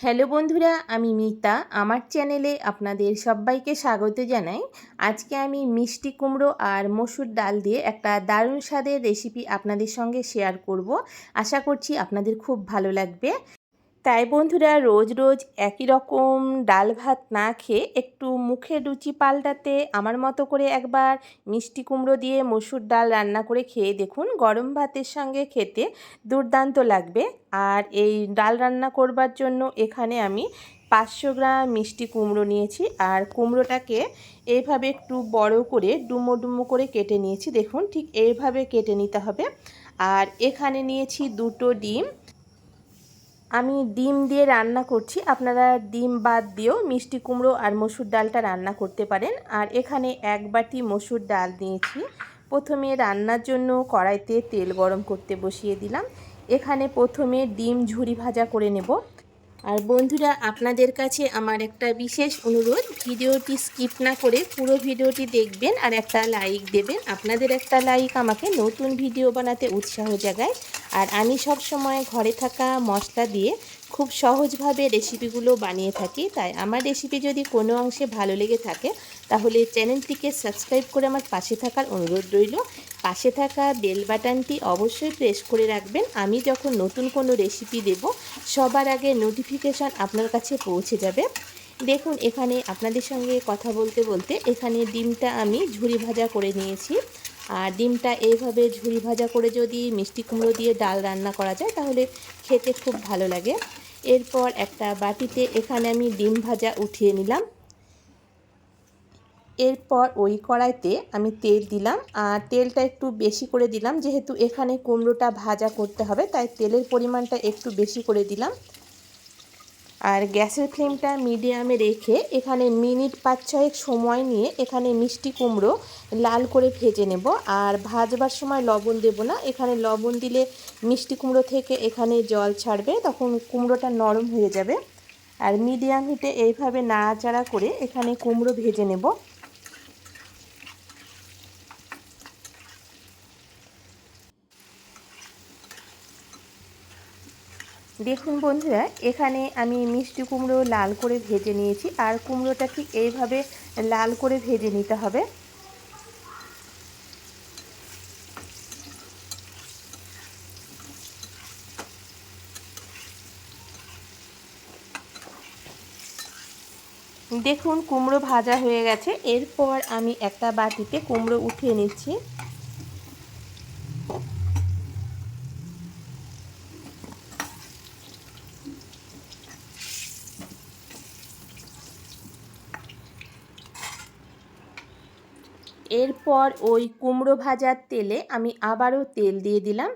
Hello বন্ধুরা, আমি মিতা। আমার চ্যানেলে আপনাদের সবাইকে স্বাগত জানাই। আজকে আমি মিষ্টি কুমড়ো আর মসুর ডাল দিয়ে একটা দারুণ স্বাদের রেসিপি আপনাদের সঙ্গে শেয়ার করব। আশা করছি আপনাদের খুব ভালো লাগবে। তাই বন্ধুরা রোজ রোজ একই রকম ডাল ভাত না খেয়ে একটু মুখে রুচি পাল্টাতে আমার মতো করে একবার মিষ্টি কুমড়ো দিয়ে মসুর ডাল রান্না করে খেয়ে দেখুন গরম ভাতের সঙ্গে খেতে দুর্দান্ত লাগবে। আর এই ডাল রান্না করবার জন্য এখানে আমি পাঁচশো গ্রাম মিষ্টি কুমড়ো নিয়েছি আর কুমড়োটাকে এইভাবে একটু বড় করে ডুমো ডুমো করে কেটে নিয়েছি। দেখুন ঠিক এইভাবে কেটে নিতে হবে। আর এখানে নিয়েছি দুটো ডিম। আমি ডিম দিয়ে রান্না করছি। আপনারা ডিম বাদ দিয়েও মিষ্টি কুমড়ো আর মসুর ডালটা রান্না করতে পারেন। আর এখানে এক বাটি মসুর ডাল দিয়েছি প্রথমে রান্নার জন্য কড়াইতে তেল গরম করতে বসিয়ে দিলাম। এখানে প্রথমে ডিম ঝুরি ভাজা করে নেব। আর বন্ধুরা, আপনাদের কাছে আমার একটা বিশেষ অনুরোধ, ভিডিওটি স্কিপ না করে পুরো ভিডিওটি দেখবেন আর একটা লাইক দেবেন। আপনাদের একটা লাইক আমাকে নতুন ভিডিও বানাতে উৎসাহ জাগায়। আর আমি সব সময় ঘরে থাকা মশলা দিয়ে খুব সহজভাবে রেসিপিগুলো বানিয়ে থাকি। তাই আমার রেসিপি যদি কোনো অংশে ভালো লেগে থাকে, তাহলে চ্যানেলটিকে সাবস্ক্রাইব করে আমার পাশে থাকার অনুরোধ রইল। পাশে থাকা বেল বাটনটি অবশ্যই প্রেস করে রাখবেন। আমি যখন নতুন কোনো রেসিপি দেব, সবার আগে নোটিফিকেশান আপনার কাছে পৌঁছে যাবে। দেখুন, এখানে আপনাদের সঙ্গে কথা বলতে বলতে এখানে ডিমটা আমি ঝুরি ভাজা করে নিয়েছি। আর ডিমটা এইভাবে ঝুরি ভাজা করে যদি মিষ্টি কুমড়ো দিয়ে ডাল রান্না করা যায়, তাহলে খেতে খুব ভালো লাগে। এরপর একটা বাটিতে এখানে আমি ডিম ভাজা উঠিয়ে নিলাম। এরপর ওই কড়াইতে আমি তেল দিলাম। আর তেলটা একটু বেশি করে দিলাম। যেহেতু এখানে কুমড়োটা ভাজা করতে হবে, তাই তেলের পরিমাণটা একটু বেশি করে দিলাম। আর গ্যাসের ফ্লেমটা মিডিয়ামে রেখে এখানে মিনিট পাঁচ ছয়েক সময় নিয়ে এখানে মিষ্টি কুমড়ো লাল করে ভেজে নেব। আর ভাজবার সময় লবণ দেব না। এখানে লবণ দিলে মিষ্টি কুমড়ো থেকে এখানে জল ছাড়বে, তখন কুমড়োটা নরম হয়ে যাবে। আর মিডিয়াম হিটে এইভাবে নাড়াচাড়া করে এখানে কুমড়ো ভেজে নেব। দেখুন বন্ধুরা, এখানে আমি মিষ্টি কুমড়ো লাল করে ভেজে নিয়েছি, আর কুমড়োটা ঠিক এইভাবে লাল করে ভেজে নিতে হবে। দেখুন কুমড়ো ভাজা হয়ে গেছে, এরপর আমি একটা বাটিতে কুমড়ো উঠিয়ে নিচ্ছি। এরপর ওই কুমড়ো ভাজার তেলে আমি আবারও তেল দিয়ে দিলাম।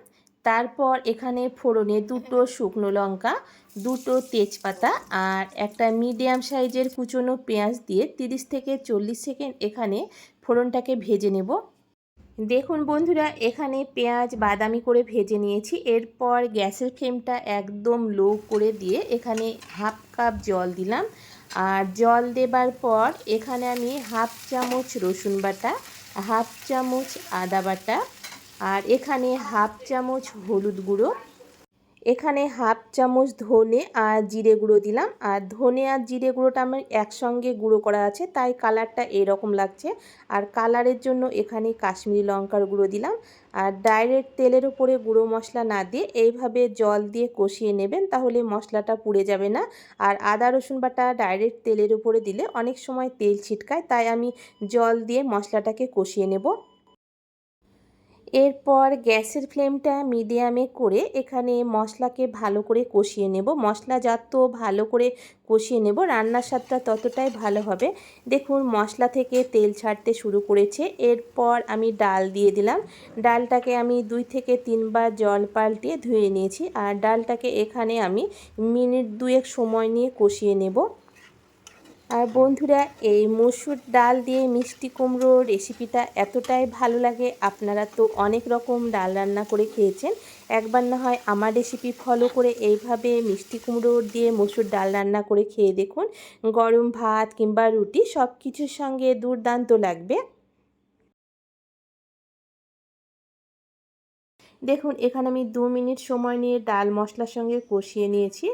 তারপর এখানে ফোড়নে দুটো শুকনো লঙ্কা, দুটো তেজপাতা আর একটা মিডিয়াম সাইজের কুচনো পেঁয়াজ দিয়ে 30 থেকে চল্লিশ সেকেন্ড এখানে ফোড়নটাকে ভেজে নেব। দেখুন বন্ধুরা, এখানে পেঁয়াজ, বাদামি করে ভেজে নিয়েছি। এরপর গ্যাসের ফ্লেমটা একদম লো করে দিয়ে এখানে হাফ কাপ জল দিলাম। আর জল দেবার পর এখানে আমি হাফ চামচ রসুন বাটা হাফ চামচ আদা বাটা আর এখানে হাফ চামচ হলুদ গুঁড়ো এখানে হাফ চামচ ধনে আর জিরে গুঁড়ো দিলাম। আর ধনে আর জিরে গুঁড়োটা আমার একসঙ্গে গুঁড়ো করা আছে, তাই কালারটা এরকম লাগছে। আর কালারের জন্য এখানে কাশ্মীরি লঙ্কার গুঁড়ো দিলাম। আর ডাইরেক্ট তেলের উপরে গুঁড়ো মশলা না দিয়ে এইভাবে জল দিয়ে কষিয়ে নেবেন, তাহলে মশলাটা পুড়ে যাবে না। আর আদা, রসুন বাটা ডাইরেক্ট তেলের উপরে দিলে অনেক সময় তেল ছিটকায়, তাই আমি জল দিয়ে মশলাটাকে কষিয়ে নেব। এরপর গ্যাসের ফ্লেমটা মিডিয়ামে করে এখানে মশলাকে ভালো করে কষিয়ে নেব। মশলা যত ভালো করে কষিয়ে নেব, রান্নার স্বাদটা ততটাই ভালো হবে। দেখুন, মশলা থেকে তেল ছাড়তে শুরু করেছে। এরপর আমি ডাল দিয়ে দিলাম। ডালটাকে আমি দুই থেকে তিনবার জল পাল্টিয়ে ধুয়ে নিয়েছি। আর ডালটাকে এখানে আমি মিনিট দুয়েক সময় নিয়ে কষিয়ে নেব। আর বন্ধুরা, এই মসুর ডাল দিয়ে মিষ্টি কুমড়ো রেসিপিটা এতটাই ভালো লাগে। আপনারা তো অনেক রকম ডাল রান্না করে খেয়েছেন। একবার না হয় আমার রেসিপি ফলো করে এইভাবে মিষ্টি কুমড়ো দিয়ে মসুর ডাল রান্না করে খেয়ে দেখুন। গরম ভাত কিংবা রুটি সব কিছুর সঙ্গে দুর্দান্ত লাগবে। দেখুন, এখানে আমি দু মিনিট সময় নিয়ে ডাল মশলার সঙ্গে কষিয়ে নিয়েছি।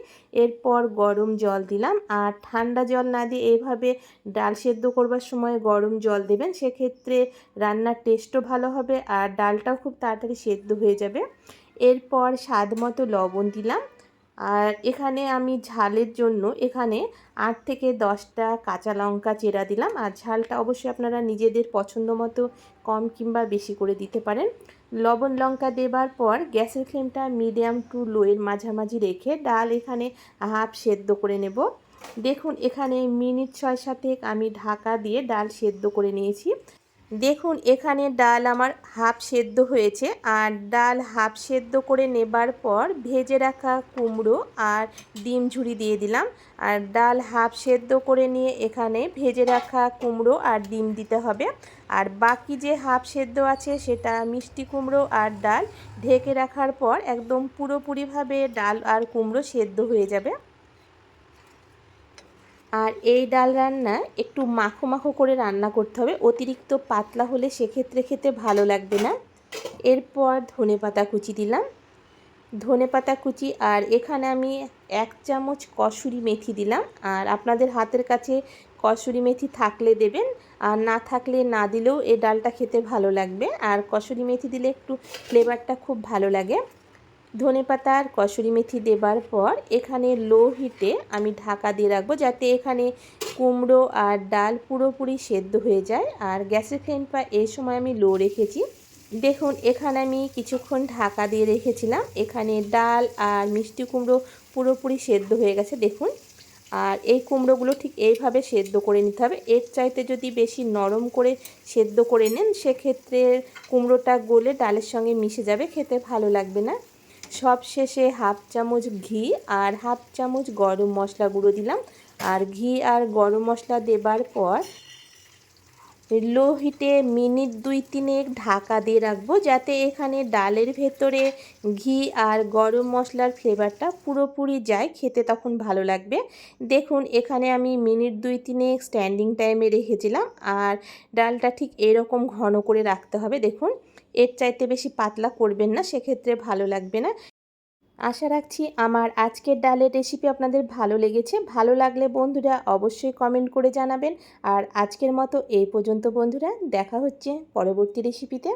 এরপর গরম জল দিলাম। আর ঠান্ডা জল না দিয়ে এইভাবে ডাল সেদ্ধ করবার সময় গরম জল দেবেন, সেক্ষেত্রে রান্নার টেস্টও ভালো হবে আর ডালটাও খুব তাড়াতাড়ি সেদ্ধ হয়ে যাবে। এরপর স্বাদ মতো লবণ দিলাম। আর এখানে আমি ঝালের জন্য এখানে আট থেকে দশটা কাঁচা লঙ্কা চেরা দিলাম। আর ঝালটা অবশ্যই আপনারা নিজেদের পছন্দ মতো কম কিংবা বেশি করে দিতে পারেন। লবণ লঙ্কা দেবার পর গ্যাসের ফ্লেমটা মিডিয়াম টু লোয়ের মাঝামাঝি রেখে ডাল এখানে হাফ সেদ্ধ করে নেব। দেখুন এখানে মিনিট ছয় সাতেক আমি ঢাকা দিয়ে ডাল সেদ্ধ করে নিয়েছি। দেখুন, এখানে ডাল আমার হাফ সেদ্ধ হয়েছে আর ডাল হাফ সেদ্ধ করে নেবার পর ভেজে রাখা কুমড়ো আর ডিম ঝুড়ি দিয়ে দিলাম। আর ডাল হাফ সেদ্ধ করে নিয়ে এখানে ভেজে রাখা কুমড়ো আর ডিম দিতে হবে। আর বাকি যে হাফ সেদ্ধ আছে সেটা মিষ্টি কুমড়ো আর ডাল ঢেকে রাখার পর একদম পুরোপুরিভাবে ডাল আর কুমড়ো সেদ্ধ হয়ে যাবে। আর এই ডাল রান্না একটু মাখো মাখো করে রান্না করতে হবে। অতিরিক্ত পাতলা হলে সেক্ষেত্রে খেতে ভালো লাগবে না। এরপর ধনে পাতা কুচি দিলাম। ধনে পাতা কুচি আর এখানে আমি এক চামচ কসুরি মেথি দিলাম। আর আপনাদের হাতের কাছে কসুরি মেথি থাকলে দেবেন, আর না থাকলে না দিলেও এই ডালটা খেতে ভালো লাগবে। আর কসুরি মেথি দিলে একটু ফ্লেভারটা খুব ভালো লাগে। ধনে পাতা আর কসুরি মেথি দেবার পর এখানে লো হিটে আমি ঢাকা দিয়ে রাখব যাতে এখানে কুমড়ো আর ডাল পুরোপুরি সেদ্ধ হয়ে যায়। আর গ্যাসের ফ্লেমটা এই সময় আমি লো রেখেছি। দেখুন, এখানে আমি কিছুক্ষণ ঢাকা দিয়ে রেখেছিলাম। এখানে ডাল আর মিষ্টি কুমড়ো পুরোপুরি সেদ্ধ হয়ে গেছে, দেখুন। আর এই কুমড়োগুলো ঠিক এইভাবে সেদ্ধ করে নিতে হবে। এর চাইতে যদি বেশি নরম করে সেদ্ধ করে নেন, সেক্ষেত্রে কুমড়োটা গলে ডালের সঙ্গে মিশে যাবে, খেতে ভালো লাগবে না। সব শেষে হাফ চামচ ঘি আর হাফ চামচ গরম মশলা গুঁড়ো দিলাম। আর ঘি আর গরম মশলা দেবার পর লো হিটে মিনিট দুই তিনেক ঢাকা দিয়ে রাখব, যাতে এখানে ডালের ভেতরে ঘি আর গরম মশলার ফ্লেভারটা পুরোপুরি যায়, খেতে তখন ভালো লাগবে। দেখুন, এখানে আমি মিনিট দুই তিনেক স্ট্যান্ডিং টাইমে রেখেছিলাম, আর ডালটা ঠিক এরকম ঘন করে রাখতে হবে। দেখুন এর চাইতে বেশি পাতলা করবেন না, সেক্ষেত্রে ভালো লাগবে না। আশা রাখছি আমার আজকের ডালের রেসিপি আপনাদের ভালো লেগেছে। ভালো লাগলে বন্ধুরা অবশ্যই কমেন্ট করে জানাবেন। আর আজকের মতো এই পর্যন্ত বন্ধুরা, দেখা হচ্ছে পরবর্তী রেসিপিতে